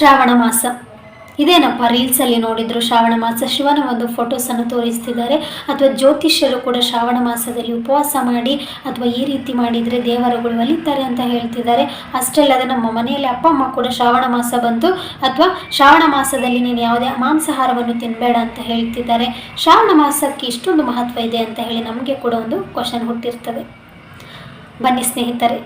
ಶ್ರಾವಣ ಮಾಸ. ಇದೇನಪ್ಪ ರೀಲ್ಸಲ್ಲಿ ನೋಡಿದ್ರು ಶ್ರಾವಣ ಮಾಸ? ಶಿವನ ಒಂದು ಫೋಟೋಸನ್ನು ತೋರಿಸ್ತಿದ್ದಾರೆ. ಅಥವಾ ಜ್ಯೋತಿಷ್ಯರು ಕೂಡ ಶ್ರಾವಣ ಮಾಸದಲ್ಲಿ ಉಪವಾಸ ಮಾಡಿ ಅಥವಾ ಈ ರೀತಿ ಮಾಡಿದರೆ ದೇವರುಗಳು ಒಲಿತಾರೆ ಅಂತ ಹೇಳ್ತಿದ್ದಾರೆ. ಅಷ್ಟೇ ಅಲ್ಲದೆ ನಮ್ಮ ಮನೆಯಲ್ಲಿ ಅಪ್ಪ, ಅಮ್ಮ ಕೂಡ ಶ್ರಾವಣ ಮಾಸ ಬಂತು ಅಥವಾ ಶ್ರಾವಣ ಮಾಸದಲ್ಲಿ ನೀನು ಯಾವುದೇ ಮಾಂಸಾಹಾರವನ್ನು ತಿನ್ನಬೇಡ ಅಂತ ಹೇಳ್ತಿದ್ದಾರೆ. ಶ್ರಾವಣ ಮಾಸಕ್ಕೆ ಇಷ್ಟೊಂದು ಮಹತ್ವ ಇದೆ ಅಂತ ಹೇಳಿ ನಮಗೆ ಕೂಡ ಒಂದು ಕ್ವಶನ್ ಹುಟ್ಟಿರ್ತದೆ. ಬನ್ನಿ ಸ್ನೇಹಿತರೆ,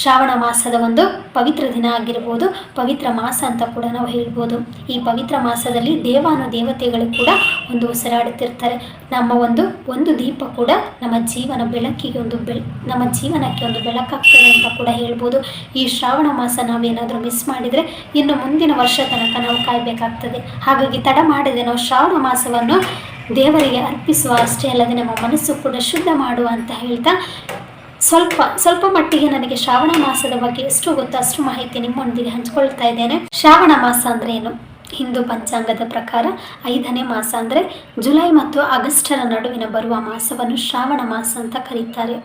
ಶ್ರಾವಣ ಮಾಸದ ಒಂದು ಪವಿತ್ರ ದಿನ ಆಗಿರ್ಬೋದು, ಪವಿತ್ರ ಮಾಸ ಅಂತ ಕೂಡ ನಾವು ಹೇಳ್ಬೋದು. ಈ ಪವಿತ್ರ ಮಾಸದಲ್ಲಿ ದೇವಾನು ದೇವತೆಗಳು ಕೂಡ ಒಂದು ಉಸಿರಾಡುತ್ತಿರ್ತಾರೆ. ನಮ್ಮ ಒಂದು ಒಂದು ದೀಪ ಕೂಡ ನಮ್ಮ ಜೀವನ ಬೆಳಕಿಗೆ ಒಂದು ಬೆಳ್, ನಮ್ಮ ಜೀವನಕ್ಕೆ ಒಂದು ಬೆಳಕಾಗ್ತದೆ ಅಂತ ಕೂಡ ಹೇಳ್ಬೋದು. ಈ ಶ್ರಾವಣ ಮಾಸ ನಾವೇನಾದರೂ ಮಿಸ್ ಮಾಡಿದರೆ ಇನ್ನು ಮುಂದಿನ ವರ್ಷ ತನಕ ನಾವು ಕಾಯಬೇಕಾಗ್ತದೆ. ಹಾಗಾಗಿ ತಡ ಮಾಡದೆ ನಾವು ಶ್ರಾವಣ ಮಾಸವನ್ನು ದೇವರಿಗೆ ಅರ್ಪಿಸುವ ಅಷ್ಟೇ ಅಲ್ಲದೆ ನಮ್ಮ ಮನಸ್ಸು ಕೂಡ ಶುದ್ಧ ಮಾಡುವ ಅಂತ ಹೇಳ್ತಾ ಸ್ವಲ್ಪ ಸ್ವಲ್ಪ ಮಟ್ಟಿಗೆ ನನಗೆ ಶ್ರಾವಣ ಮಾಸದ ಬಗ್ಗೆ ಎಷ್ಟು ಗೊತ್ತೋ ಅಷ್ಟು ಮಾಹಿತಿ ನಿಮ್ಮೊಂದಿಗೆ ಹಂಚ್ಕೊಳ್ತಾ ಇದ್ದೇನೆ. ಶ್ರಾವಣ ಮಾಸ ಅಂದ್ರೆ ಏನು? ಹಿಂದೂ ಪಂಚಾಂಗದ ಪ್ರಕಾರ ಐದನೇ ಮಾಸ ಅಂದರೆ ಜುಲೈ ಮತ್ತು ಆಗಸ್ಟರ ನಡುವಿನ ಬರುವ ಮಾಸವನ್ನು ಶ್ರಾವಣ ಮಾಸ ಅಂತ ಕರೀತಾರೆ.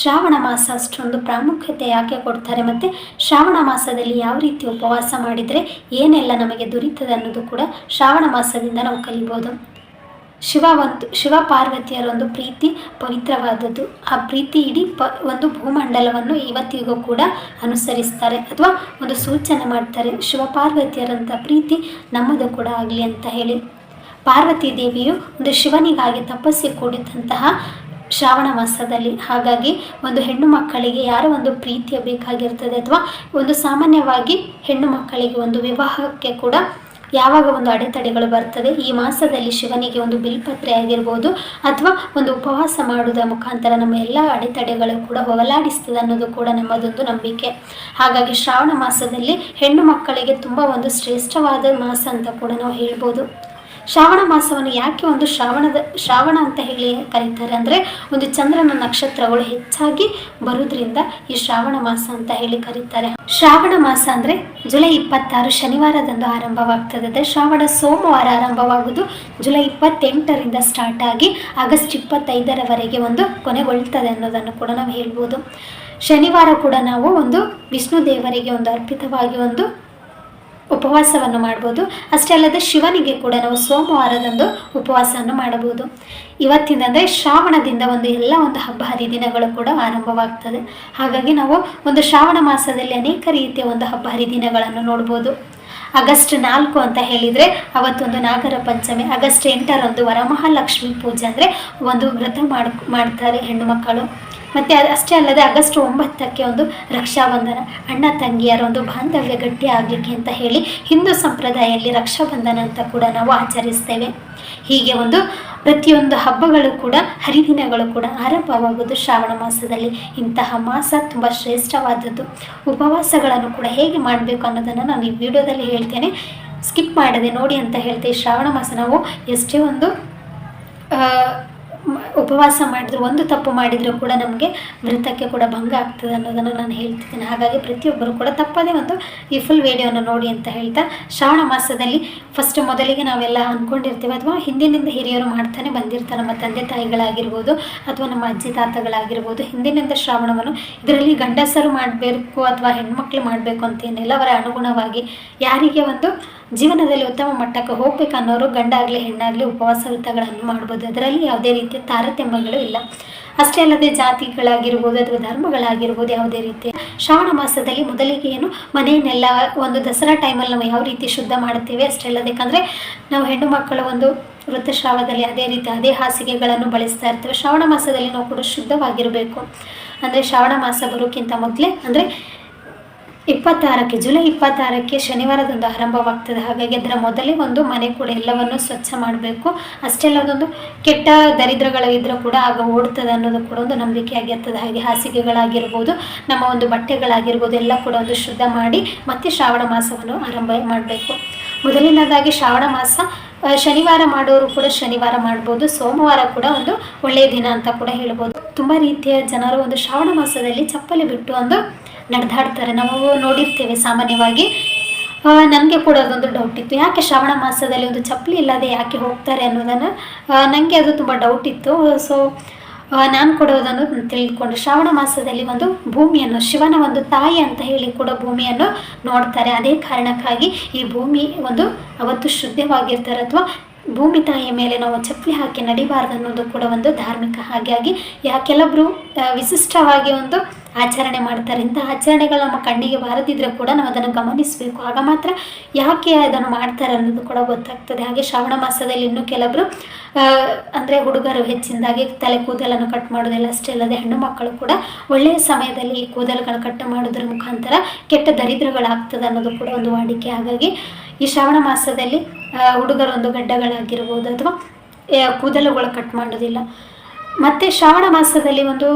ಶ್ರಾವಣ ಮಾಸ ಅಷ್ಟೊಂದು ಪ್ರಾಮುಖ್ಯತೆ ಯಾಕೆ ಕೊಡ್ತಾರೆ ಮತ್ತು ಶ್ರಾವಣ ಮಾಸದಲ್ಲಿ ಯಾವ ರೀತಿ ಉಪವಾಸ ಮಾಡಿದರೆ ಏನೆಲ್ಲ ನಮಗೆ ದೊರೀತದೆ ಅನ್ನೋದು ಕೂಡ ಶ್ರಾವಣ ಮಾಸದಿಂದ ನಾವು ಕಲಿಬೋದು. ಶಿವ ಒಂದು ಶಿವ ಪಾರ್ವತಿಯರ ಒಂದು ಪ್ರೀತಿ ಪವಿತ್ರವಾದದ್ದು. ಆ ಪ್ರೀತಿ ಇಡೀ ಪ ಒಂದು ಭೂಮಂಡಲವನ್ನು ಇವತ್ತಿಗೂ ಕೂಡ ಅನುಸರಿಸ್ತಾರೆ ಅಥವಾ ಒಂದು ಸೂಚನೆ ಮಾಡ್ತಾರೆ. ಶಿವ ಪಾರ್ವತಿಯರಂಥ ಪ್ರೀತಿ ನಮ್ಮದು ಕೂಡ ಆಗಲಿ ಅಂತ ಹೇಳಿ. ಪಾರ್ವತಿ ದೇವಿಯು ಒಂದು ಶಿವನಿಗಾಗಿ ತಪಸ್ಸಿ ಕೂಡಿದಂತಹ ಶ್ರಾವಣ ಮಾಸದಲ್ಲಿ ಹಾಗಾಗಿ ಒಂದು ಹೆಣ್ಣು ಮಕ್ಕಳಿಗೆ ಯಾರೋ ಒಂದು ಪ್ರೀತಿಯ ಬೇಕಾಗಿರ್ತದೆ ಅಥವಾ ಒಂದು ಸಾಮಾನ್ಯವಾಗಿ ಹೆಣ್ಣು ಮಕ್ಕಳಿಗೆ ಒಂದು ವಿವಾಹಕ್ಕೆ ಕೂಡ ಯಾವಾಗ ಒಂದು ಅಡೆತಡೆಗಳು ಬರ್ತದೆ? ಈ ಮಾಸದಲ್ಲಿ ಶಿವನಿಗೆ ಒಂದು ಬಿಲ್ಪತ್ರೆ ಆಗಿರ್ಬೋದು ಅಥವಾ ಒಂದು ಉಪವಾಸ ಮಾಡುವುದರ ಮುಖಾಂತರ ನಮ್ಮ ಎಲ್ಲ ಅಡೆತಡೆಗಳು ಕೂಡ ಹೋಗಲಾಡಿಸ್ತದೆ ಅನ್ನೋದು ಕೂಡ ನಮ್ಮದೊಂದು ನಂಬಿಕೆ. ಹಾಗಾಗಿ ಶ್ರಾವಣ ಮಾಸದಲ್ಲಿ ಹೆಣ್ಣು ಮಕ್ಕಳಿಗೆ ತುಂಬ ಒಂದು ಶ್ರೇಷ್ಠವಾದ ಮಾಸ ಅಂತ ಕೂಡ ನಾವು ಹೇಳ್ಬೋದು. ಶ್ರಾವಣ ಮಾಸವನ್ನು ಯಾಕೆ ಒಂದು ಶ್ರಾವಣದ ಶ್ರಾವಣ ಅಂತ ಹೇಳಿ ಕರೀತಾರೆ ಅಂದರೆ ಒಂದು ಚಂದ್ರನ ನಕ್ಷತ್ರಗಳು ಹೆಚ್ಚಾಗಿ ಬರೋದ್ರಿಂದ ಈ ಶ್ರಾವಣ ಮಾಸ ಅಂತ ಹೇಳಿ ಕರೀತಾರೆ. ಶ್ರಾವಣ ಮಾಸ ಅಂದರೆ ಜುಲೈ ಇಪ್ಪತ್ತಾರು ಶನಿವಾರದಂದು ಆರಂಭವಾಗ್ತದೆ. ಶ್ರಾವಣ ಸೋಮವಾರ ಆರಂಭವಾಗುವುದು ಜುಲೈ ಇಪ್ಪತ್ತೆಂಟರಿಂದ ಸ್ಟಾರ್ಟ್ ಆಗಿ ಆಗಸ್ಟ್ ಇಪ್ಪತ್ತೈದರವರೆಗೆ ಒಂದು ಕೊನೆಗೊಳ್ತದೆ ಅನ್ನೋದನ್ನು ಕೂಡ ನಾವು ಹೇಳ್ಬೋದು. ಶನಿವಾರ ಕೂಡ ನಾವು ಒಂದು ವಿಷ್ಣು ದೇವರಿಗೆ ಒಂದು ಅರ್ಪಿತವಾಗಿ ಒಂದು ಉಪವಾಸವನ್ನು ಮಾಡ್ಬೋದು. ಅಷ್ಟೇ ಅಲ್ಲದೆ ಶಿವನಿಗೆ ಕೂಡ ನಾವು ಸೋಮವಾರದಂದು ಉಪವಾಸವನ್ನು ಮಾಡಬಹುದು. ಇವತ್ತಿಂದ ಅಂದರೆ ಶ್ರಾವಣದಿಂದ ಒಂದು ಎಲ್ಲ ಒಂದು ಹಬ್ಬ ಹರಿದಿನಗಳು ಕೂಡ ಆರಂಭವಾಗ್ತದೆ. ಹಾಗಾಗಿ ನಾವು ಒಂದು ಶ್ರಾವಣ ಮಾಸದಲ್ಲಿ ಅನೇಕ ರೀತಿಯ ಒಂದು ಹಬ್ಬ ಹರಿದಿನಗಳನ್ನು ನೋಡ್ಬೋದು. ಆಗಸ್ಟ್ ನಾಲ್ಕು ಅಂತ ಹೇಳಿದರೆ ಅವತ್ತೊಂದು ನಾಗರ ಪಂಚಮಿ, ಆಗಸ್ಟ್ ಎಂಟರಂದು ವರಮಹಾಲಕ್ಷ್ಮಿ ಪೂಜೆ ಅಂದರೆ ಒಂದು ವ್ರತ ಮಾಡ್, ಮಾಡ್ತಾರೆ ಹೆಣ್ಣು ಮಕ್ಕಳು ಮತ್ತು ಅಷ್ಟೇ ಅಲ್ಲದೆ ಆಗಸ್ಟ್ ಒಂಬತ್ತಕ್ಕೆ ಒಂದು ರಕ್ಷಾಬಂಧನ, ಅಣ್ಣ ತಂಗಿಯರ ಒಂದು ಬಾಂಧವ್ಯ ಗಟ್ಟಿ ಆಗಲಿಕ್ಕೆ ಅಂತ ಹೇಳಿ ಹಿಂದೂ ಸಂಪ್ರದಾಯದಲ್ಲಿ ರಕ್ಷಾಬಂಧನ ಅಂತ ಕೂಡ ನಾವು ಆಚರಿಸ್ತೇವೆ. ಹೀಗೆ ಒಂದು ಪ್ರತಿಯೊಂದು ಹಬ್ಬಗಳು ಕೂಡ, ಹರಿದಿನಗಳು ಕೂಡ ಆರಂಭವಾಗುವುದು ಶ್ರಾವಣ ಮಾಸದಲ್ಲಿ. ಇಂತಹ ಮಾಸ ತುಂಬ ಶ್ರೇಷ್ಠವಾದದ್ದು. ಉಪವಾಸಗಳನ್ನು ಕೂಡ ಹೇಗೆ ಮಾಡಬೇಕು ಅನ್ನೋದನ್ನು ನಾನು ಈ ವಿಡಿಯೋದಲ್ಲಿ ಹೇಳ್ತೇನೆ. ಸ್ಕಿಪ್ ಮಾಡದೆ ನೋಡಿ ಅಂತ ಹೇಳ್ತೇವೆ ಶ್ರಾವಣ ಮಾಸ ನಾವು ಎಷ್ಟೇ ಒಂದು ಉಪವಾಸ ಮಾಡಿದ್ರು, ಒಂದು ತಪ್ಪು ಮಾಡಿದರೂ ಕೂಡ ನಮಗೆ ವೃತ್ತಕ್ಕೆ ಕೂಡ ಭಂಗ ಆಗ್ತದೆ ಅನ್ನೋದನ್ನು ನಾನು ಹೇಳ್ತಿದ್ದೀನಿ. ಹಾಗಾಗಿ ಪ್ರತಿಯೊಬ್ಬರು ಕೂಡ ತಪ್ಪದೇ ಒಂದು ಈ ಫುಲ್ ವಿಡಿಯೋನ ನೋಡಿ ಅಂತ ಹೇಳ್ತಾ, ಶ್ರಾವಣ ಮಾಸದಲ್ಲಿ ಫಸ್ಟ್ ಮೊದಲಿಗೆ ನಾವೆಲ್ಲ ಅಂದ್ಕೊಂಡಿರ್ತೀವಿ ಅಥವಾ ಹಿಂದಿನಿಂದ ಹಿರಿಯರು ಮಾಡ್ತಾನೆ ಬಂದಿರ್ತಾರೆ, ನಮ್ಮ ತಂದೆ ತಾಯಿಗಳಾಗಿರ್ಬೋದು, ಅಥವಾ ನಮ್ಮ ಅಜ್ಜಿ ತಾತಗಳಾಗಿರ್ಬೋದು, ಹಿಂದಿನಿಂದ ಶ್ರಾವಣವನ್ನು ಇದರಲ್ಲಿ ಗಂಡಸರು ಮಾಡಬೇಕು ಅಥವಾ ಹೆಣ್ಮಕ್ಳು ಮಾಡಬೇಕು ಅಂತ ಏನಿಲ್ಲ, ಅವರ ಅನುಗುಣವಾಗಿ ಯಾರಿಗೆ ಒಂದು ಜೀವನದಲ್ಲಿ ಉತ್ತಮ ಮಟ್ಟಕ್ಕೆ ಹೋಗ್ಬೇಕು ಅನ್ನೋರು ಗಂಡಾಗಲಿ ಹೆಣ್ಣಾಗಲಿ ಉಪವಾಸ ವೃತ್ತಗಳನ್ನು ಮಾಡ್ಬೋದು. ಅದರಲ್ಲಿ ಯಾವುದೇ ರೀತಿಯ ತಾರತಮ್ಯಗಳು ಇಲ್ಲ. ಅಷ್ಟೇ ಅಲ್ಲದೆ ಜಾತಿಗಳಾಗಿರ್ಬೋದು ಅಥವಾ ಧರ್ಮಗಳಾಗಿರ್ಬೋದು ಯಾವುದೇ ರೀತಿ ಶ್ರಾವಣ ಮಾಸದಲ್ಲಿ ಮೊದಲಿಗೆ ಏನು ಮನೆಯನ್ನೆಲ್ಲ ಒಂದು ದಸರಾ ಟೈಮಲ್ಲಿ ನಾವು ಯಾವ ರೀತಿ ಶುದ್ಧ ಮಾಡ್ತೇವೆ ಅಷ್ಟೇ ಅಲ್ಲದೆ ಯಾಕಂದರೆ ನಾವು ಹೆಣ್ಣು ಮಕ್ಕಳ ಒಂದು ಋತುಶ್ರಾವದಲ್ಲಿ ಅದೇ ರೀತಿ ಅದೇ ಹಾಸಿಗೆಗಳನ್ನು ಬಳಸ್ತಾ ಇರ್ತೇವೆ. ಶ್ರಾವಣ ಮಾಸದಲ್ಲಿ ನಾವು ಕೂಡ ಶುದ್ಧವಾಗಿರಬೇಕು. ಅಂದರೆ ಶ್ರಾವಣ ಮಾಸ ಬರೋಕ್ಕಿಂತ ಮೊದಲೇ ಅಂದರೆ ಇಪ್ಪತ್ತಾರಕ್ಕೆ, ಜುಲೈ ಇಪ್ಪತ್ತಾರಕ್ಕೆ ಶನಿವಾರದಂದು ಆರಂಭವಾಗ್ತದೆ. ಹಾಗಾಗಿ ಅದರ ಮೊದಲೇ ಒಂದು ಮನೆ ಕೂಡ ಎಲ್ಲವನ್ನು ಸ್ವಚ್ಛ ಮಾಡಬೇಕು. ಅಷ್ಟೇ ಅಲ್ಲ, ಅದೊಂದು ಕೆಟ್ಟ ದರಿದ್ರಗಳಿದ್ರೂ ಕೂಡ ಆಗ ಓಡ್ತದೆ ಅನ್ನೋದು ಕೂಡ ಒಂದು ನಂಬಿಕೆ ಆಗಿರ್ತದೆ. ಹಾಗೆ ಹಾಸಿಗೆಗಳಾಗಿರ್ಬೋದು, ನಮ್ಮ ಒಂದು ಬಟ್ಟೆಗಳಾಗಿರ್ಬೋದು, ಎಲ್ಲ ಕೂಡ ಒಂದು ಶುದ್ಧ ಮಾಡಿ ಮತ್ತೆ ಶ್ರಾವಣ ಮಾಸವನ್ನು ಆರಂಭ ಮಾಡಬೇಕು. ಮೊದಲನೇದಾಗಿ ಶ್ರಾವಣ ಮಾಸ ಶನಿವಾರ ಮಾಡೋರು ಕೂಡ ಶನಿವಾರ ಮಾಡ್ಬೋದು. ಸೋಮವಾರ ಕೂಡ ಒಂದು ಒಳ್ಳೆಯ ದಿನ ಅಂತ ಕೂಡ ಹೇಳ್ಬೋದು. ತುಂಬ ರೀತಿಯ ಜನರು ಒಂದು ಶ್ರಾವಣ ಮಾಸದಲ್ಲಿ ಚಪ್ಪಲಿ ಬಿಟ್ಟು ಒಂದು ನಡೆದಾಡ್ತಾರೆ. ನಾವು ನೋಡಿರ್ತೇವೆ ಸಾಮಾನ್ಯವಾಗಿ. ನನಗೆ ಕೂಡ ಅದೊಂದು ಡೌಟ್ ಇತ್ತು. ಯಾಕೆ ಶ್ರಾವಣ ಮಾಸದಲ್ಲಿ ಒಂದು ಚಪ್ಪಲಿ ಇಲ್ಲದೆ ಯಾಕೆ ಹೋಗ್ತಾರೆ ಅನ್ನೋದನ್ನು ನನಗೆ ಅದು ತುಂಬ ಡೌಟ್ ಇತ್ತು. ಸೊ ನಾನು ಕೊಡೋದನ್ನು ತಿಳಿದುಕೊಂಡು ಶ್ರಾವಣ ಮಾಸದಲ್ಲಿ ಒಂದು ಭೂಮಿಯನ್ನು, ಶಿವನ ಒಂದು ತಾಯಿ ಅಂತ ಹೇಳಿ ಕೂಡ ಭೂಮಿಯನ್ನು ನೋಡ್ತಾರೆ. ಅದೇ ಕಾರಣಕ್ಕಾಗಿ ಈ ಭೂಮಿ ಒಂದು ಅವತ್ತು ಶುದ್ಧವಾಗಿರ್ತಾರೆ ಅಥವಾ ಭೂಮಿ ತಾಯಿಯ ಮೇಲೆ ನಾವು ಚಪ್ಪಲಿ ಹಾಕಿ ನಡಿಬಾರ್ದು ಅನ್ನೋದು ಕೂಡ ಒಂದು ಧಾರ್ಮಿಕ ಹಾಗಾಗಿ ಯಾ ಕೆಲವರು ವಿಶಿಷ್ಟವಾಗಿ ಒಂದು ಆಚರಣೆ ಮಾಡ್ತಾರೆ ಇಂಥ ಆಚರಣೆಗಳು ನಮ್ಮ ಕಣ್ಣಿಗೆ ಬಾರದಿದ್ದರೆ ಕೂಡ ನಾವು ಅದನ್ನು ಗಮನಿಸಬೇಕು. ಆಗ ಮಾತ್ರ ಯಾಕೆ ಅದನ್ನು ಮಾಡ್ತಾರೆ ಅನ್ನೋದು ಕೂಡ ಗೊತ್ತಾಗ್ತದೆ. ಹಾಗೆ ಶ್ರಾವಣ ಮಾಸದಲ್ಲಿ ಇನ್ನೂ ಕೆಲವರು ಅಂದರೆ ಹುಡುಗರು ಹೆಚ್ಚಿನದಾಗಿ ತಲೆ ಕೂದಲನ್ನು ಕಟ್ ಮಾಡೋದಿಲ್ಲ ಅಷ್ಟೇ ಅಲ್ಲದೆ ಹೆಣ್ಣು ಮಕ್ಕಳು ಕೂಡ ಒಳ್ಳೆಯ ಸಮಯದಲ್ಲಿ ಈ ಕೂದಲುಗಳು ಕಟ್ ಮಾಡೋದ್ರ ಮುಖಾಂತರ ಕೆಟ್ಟ ದರಿದ್ರಗಳಾಗ್ತದೆ ಅನ್ನೋದು ಕೂಡ ಒಂದು ವಾಡಿಕೆ. ಹಾಗಾಗಿ ಈ ಶ್ರಾವಣ ಮಾಸದಲ್ಲಿ ಹುಡುಗರು ಒಂದು ಗಡ್ಡಗಳಾಗಿರ್ಬೋದು ಅಥವಾ ಕೂದಲುಗಳು ಕಟ್ ಮಾಡೋದಿಲ್ಲ ಮತ್ತು ಶ್ರಾವಣ ಮಾಸದಲ್ಲಿ ಒಂದು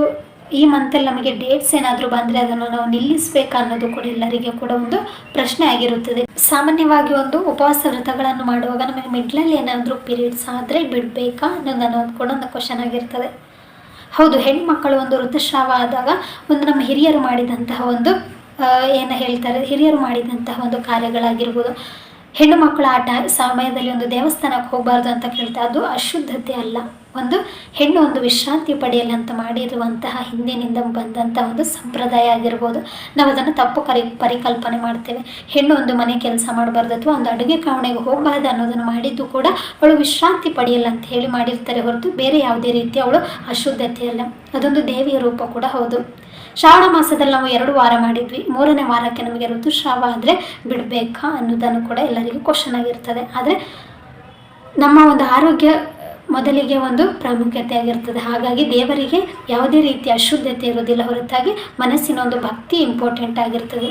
ಈ ಮಂತಲ್ಲಿ ನಮಗೆ ಡೇಟ್ಸ್ ಏನಾದರೂ ಬಂದರೆ ಅದನ್ನು ನಾವು ನಿಲ್ಲಿಸಬೇಕಾ ಅನ್ನೋದು ಕೂಡ ಎಲ್ಲರಿಗೆ ಕೂಡ ಒಂದು ಪ್ರಶ್ನೆ ಆಗಿರುತ್ತದೆ. ಸಾಮಾನ್ಯವಾಗಿ ಒಂದು ಉಪವಾಸ ವ್ರತಗಳನ್ನು ಮಾಡುವಾಗ ನಮಗೆ ಮಿಡ್ಲಲ್ಲಿ ಏನಾದರೂ ಪೀರಿಯಡ್ಸ್ ಆದರೆ ಬಿಡಬೇಕಾ ಅನ್ನೋದು ಅನ್ನೋದು ಕೂಡ ಒಂದು ಕ್ವಶನ್ ಆಗಿರ್ತದೆ. ಹೌದು ಹೆಣ್ಮಕ್ಕಳು ಒಂದು ಋತುಸ್ರಾವ ಆದಾಗ ಒಂದು ನಮ್ಮ ಹಿರಿಯರು ಮಾಡಿದಂತಹ ಒಂದು ಏನು ಹೇಳ್ತಾರೆ? ಹಿರಿಯರು ಮಾಡಿದಂತಹ ಒಂದು ಕಾರ್ಯಗಳಾಗಿರ್ಬೋದು. ಹೆಣ್ಣು ಮಕ್ಕಳ ಆಟ ಸಮಯದಲ್ಲಿ ಒಂದು ದೇವಸ್ಥಾನಕ್ಕೆ ಹೋಗಬಾರ್ದು ಅಂತ ಕೇಳ್ತಾ ಅದು ಅಶುದ್ಧತೆ ಅಲ್ಲ. ಒಂದು ಹೆಣ್ಣು ಒಂದು ವಿಶ್ರಾಂತಿ ಪಡೆಯಲಿ ಅಂತ ಮಾಡಿರುವಂತಹ ಹಿಂದಿನಿಂದ ಬಂದಂಥ ಒಂದು ಸಂಪ್ರದಾಯ ಆಗಿರ್ಬೋದು. ನಾವು ಅದನ್ನು ತಪ್ಪು ಕರಿ, ಪರಿಕಲ್ಪನೆ ಮಾಡ್ತೇವೆ. ಹೆಣ್ಣು ಒಂದು ಮನೆ ಕೆಲಸ ಮಾಡಬಾರ್ದು ಅಥವಾ ಒಂದು ಅಡುಗೆ ಕಾವಣೆಗೆ ಹೋಗಬಾರ್ದು ಅನ್ನೋದನ್ನು ಮಾಡಿದ್ದು ಕೂಡ ಅವಳು ವಿಶ್ರಾಂತಿ ಪಡೆಯಲ್ಲ ಅಂತ ಹೇಳಿ ಮಾಡಿರ್ತಾರೆ ಹೊರತು ಬೇರೆ ಯಾವುದೇ ರೀತಿ ಅವಳು ಅಶುದ್ಧತೆ ಅಲ್ಲ. ಅದೊಂದು ದೇವಿಯ ರೂಪ ಕೂಡ ಹೌದು. ಶ್ರಾವಣ ಮಾಸದಲ್ಲಿ ನಾವು ಎರಡು ವಾರ ಮಾಡಿದ್ವಿ. ಮೂರನೇ ವಾರಕ್ಕೆ ನಮಗೆ ಋತುಸ್ರಾವ ಆದರೆ ಬಿಡಬೇಕಾ ಅನ್ನೋದನ್ನು ಕೂಡ ಎಲ್ಲರಿಗೂ ಕ್ವಶನ್ ಆಗಿರ್ತದೆ. ಆದರೆ ನಮ್ಮ ಒಂದು ಆರೋಗ್ಯ ಮೊದಲಿಗೆ ಒಂದು ಪ್ರಾಮುಖ್ಯತೆ ಆಗಿರ್ತದೆ. ಹಾಗಾಗಿ ದೇವರಿಗೆ ಯಾವುದೇ ರೀತಿಯ ಅಶುದ್ಧತೆ ಇರೋದಿಲ್ಲ ಹೊರತಾಗಿ ಮನಸ್ಸಿನ ಒಂದು ಭಕ್ತಿ ಇಂಪಾರ್ಟೆಂಟ್ ಆಗಿರ್ತದೆ.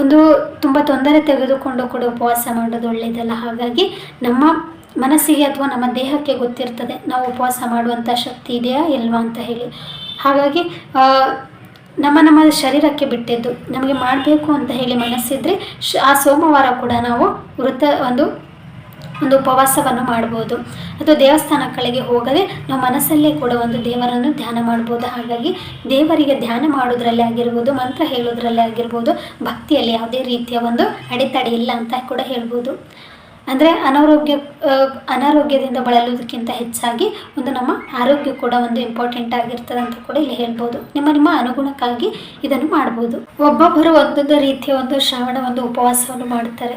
ಒಂದು ತುಂಬ ತೊಂದರೆ ತೆಗೆದುಕೊಂಡು ಕೂಡ ಉಪವಾಸ ಮಾಡೋದು ಒಳ್ಳೆಯದಲ್ಲ. ಹಾಗಾಗಿ ನಮ್ಮ ಮನಸ್ಸಿಗೆ ಅಥವಾ ನಮ್ಮ ದೇಹಕ್ಕೆ ಗೊತ್ತಿರ್ತದೆ ನಾವು ಉಪವಾಸ ಮಾಡುವಂಥ ಶಕ್ತಿ ಇದೆಯಾ ಇಲ್ವಾ ಅಂತ ಹೇಳಿ. ಹಾಗಾಗಿ ನಮ್ಮ ನಮ್ಮ ಶರೀರಕ್ಕೆ ಬಿಟ್ಟಿದ್ದು. ನಮಗೆ ಮಾಡಬೇಕು ಅಂತ ಹೇಳಿ ಮನಸ್ಸಿದ್ರೆ ಆ ಸೋಮವಾರ ಕೂಡ ನಾವು ವೃತ್ತ ಒಂದು ಒಂದು ಉಪವಾಸವನ್ನು ಮಾಡ್ಬೋದು. ಅಥವಾ ದೇವಸ್ಥಾನಗಳಿಗೆ ಹೋಗದೆ ನಾವು ಮನಸ್ಸಲ್ಲೇ ಕೂಡ ಒಂದು ದೇವರನ್ನು ಧ್ಯಾನ ಮಾಡ್ಬೋದು. ಹಾಗಾಗಿ ದೇವರಿಗೆ ಧ್ಯಾನ ಮಾಡೋದ್ರಲ್ಲಿ ಆಗಿರ್ಬೋದು, ಮಂತ್ರ ಹೇಳೋದ್ರಲ್ಲಿ ಆಗಿರ್ಬೋದು, ಭಕ್ತಿಯಲ್ಲಿ ಯಾವುದೇ ರೀತಿಯ ಒಂದು ಅಡೆತಡೆ ಇಲ್ಲ ಅಂತ ಕೂಡ ಹೇಳ್ಬೋದು. ಅಂದರೆ ಅನಾರೋಗ್ಯ ಅನಾರೋಗ್ಯದಿಂದ ಬಳಲುವುದಕ್ಕಿಂತ ಹೆಚ್ಚಾಗಿ ಒಂದು ನಮ್ಮ ಆರೋಗ್ಯ ಕೂಡ ಒಂದು ಇಂಪಾರ್ಟೆಂಟ್ ಆಗಿರ್ತದೆ ಅಂತ ಕೂಡ ಇಲ್ಲಿ ಹೇಳ್ಬೋದು. ನಿಮ್ಮ ನಿಮ್ಮ ಅನುಗುಣಕ್ಕಾಗಿ ಇದನ್ನು ಮಾಡ್ಬೋದು. ಒಬ್ಬೊಬ್ಬರು ಒಂದೊಂದು ರೀತಿಯ ಒಂದು ಶ್ರಾವಣ, ಒಂದು ಉಪವಾಸವನ್ನು ಮಾಡ್ತಾರೆ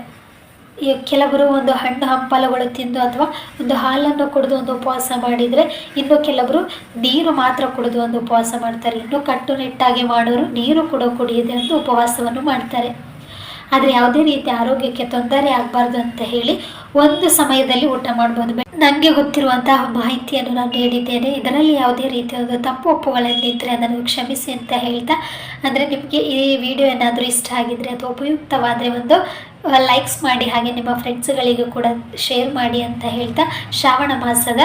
ಈ ಕೆಲವರು ಒಂದು ಹಣ್ಣು ಹಂಪಲುಗಳು ತಿಂದು ಅಥವಾ ಒಂದು ಹಾಲನ್ನು ಕುಡಿದು ಒಂದು ಉಪವಾಸ ಮಾಡಿದರೆ ಇನ್ನು ಕೆಲವರು ನೀರು ಮಾತ್ರ ಕುಡಿದು ಒಂದು ಉಪವಾಸ ಮಾಡ್ತಾರೆ. ಇನ್ನು ಕಟ್ಟುನಿಟ್ಟಾಗಿ ಮಾಡೋರು ನೀರು ಕೂಡ ಕುಡಿಯದೆ ಒಂದು ಉಪವಾಸವನ್ನು ಮಾಡ್ತಾರೆ. ಆದರೆ ಯಾವುದೇ ರೀತಿ ಆರೋಗ್ಯಕ್ಕೆ ತೊಂದರೆ ಆಗಬಾರ್ದು ಅಂತ ಹೇಳಿ ಒಂದು ಸಮಯದಲ್ಲಿ ಊಟ ಮಾಡ್ಬೋದು. ನನಗೆ ಗೊತ್ತಿರುವಂತಹ ಮಾಹಿತಿಯನ್ನು ನಾನು ನೀಡಿದ್ದೇನೆ. ಇದರಲ್ಲಿ ಯಾವುದೇ ರೀತಿಯಾದ ತಪ್ಪು ಒಪ್ಪುಗಳನ್ನಿದ್ದರೆ ಅದನ್ನು ಕ್ಷಮಿಸಿ ಅಂತ ಹೇಳ್ತಾ, ಅಂದರೆ ನಿಮಗೆ ಈ ವಿಡಿಯೋ ಏನಾದರೂ ಇಷ್ಟ ಆಗಿದ್ರೆ ಅಥವಾ ಉಪಯುಕ್ತವಾದರೆ ಒಂದು ಲೈಕ್ಸ್ ಮಾಡಿ, ಹಾಗೆ ನಿಮ್ಮ ಫ್ರೆಂಡ್ಸ್ಗಳಿಗೂ ಕೂಡ ಶೇರ್ ಮಾಡಿ ಅಂತ ಹೇಳ್ತಾ, ಶ್ರಾವಣ ಮಾಸದ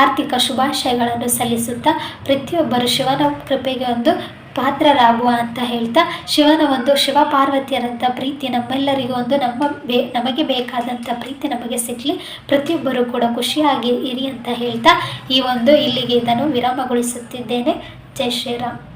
ಆರ್ಥಿಕ ಶುಭಾಶಯಗಳನ್ನು ಸಲ್ಲಿಸುತ್ತಾ, ಪ್ರತಿಯೊಬ್ಬರು ಶಿವನ ಕೃಪೆಗೆ ಒಂದು ಪಾತ್ರರಾಗುವ ಅಂತ ಹೇಳ್ತಾ ಶಿವನ ಒಂದು ಶಿವ ಪಾರ್ವತಿಯರಂಥ ಪ್ರೀತಿ ನಮ್ಮೆಲ್ಲರಿಗೂ ಒಂದು ನಮ್ಮ ಬೇ, ನಮಗೆ ಬೇಕಾದಂಥ ಪ್ರೀತಿ ನಮಗೆ ಸಿಗಲಿ. ಪ್ರತಿಯೊಬ್ಬರೂ ಕೂಡ ಖುಷಿಯಾಗಿ ಇರಿ ಅಂತ ಹೇಳ್ತಾ ಈ ಒಂದು ಇಲ್ಲಿಗೆ ಇದನ್ನು ವಿರಾಮಗೊಳಿಸುತ್ತಿದ್ದೇನೆ. ಜೈ ಶ್ರೀರಾಮ್.